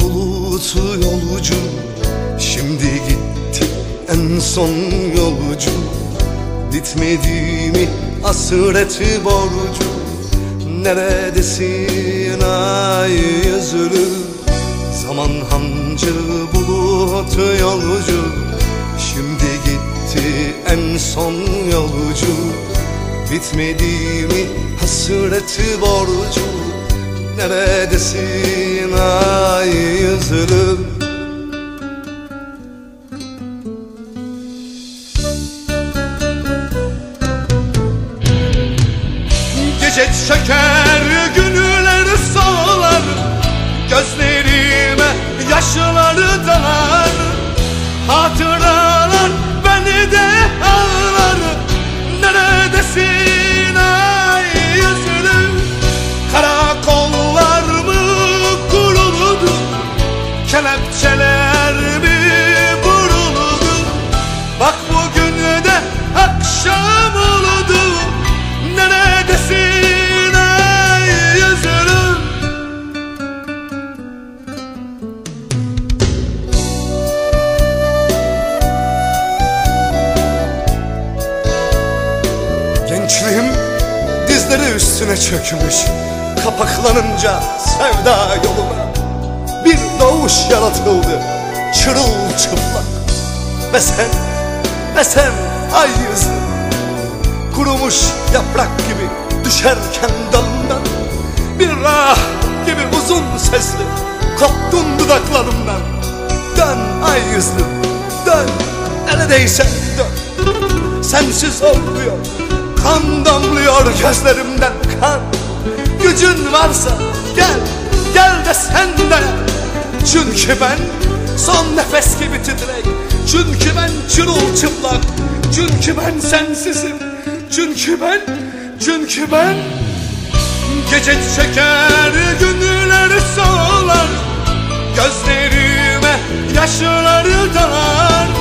dolusu yolcu. Şimdi gitti en son yolcu. Bitmedi mi hasreti borcu? Neredesin ay yüzlü? Zaman hancı bulut yolcu. Şimdi gitti en son yolcu. Bitmedi mi hasreti borcu Neredesin? Ay yüzlü Gece çeker günler solar. Gözlerime yaşları dalar. Hatıralar Kelepçeler mi vuruldu? Bak bugün de akşam oldu. Neredesin ay yüzlüm Gençliğim dizleri üstüne çökmüş Kapaklanınca sevda yoluna yaratıldı çırılçıplak Ve sen, ve sen ay yüzü Kurumuş yaprak gibi düşerken dalından Bir rah gibi uzun sesli koptun dudaklarımdan. Dön ay yüzlü dön. Neredeyse dön. Sensiz olmuyor Kan damlıyor gözlerimden kan. Gücün varsa gel Gel de sen de çünkü ben son nefes gibi titrek. Çünkü ben çıplak. Çünkü ben sensizim. Çünkü ben, çünkü ben. Gece çeker günler sağlar Gözlerime yaşları dalar.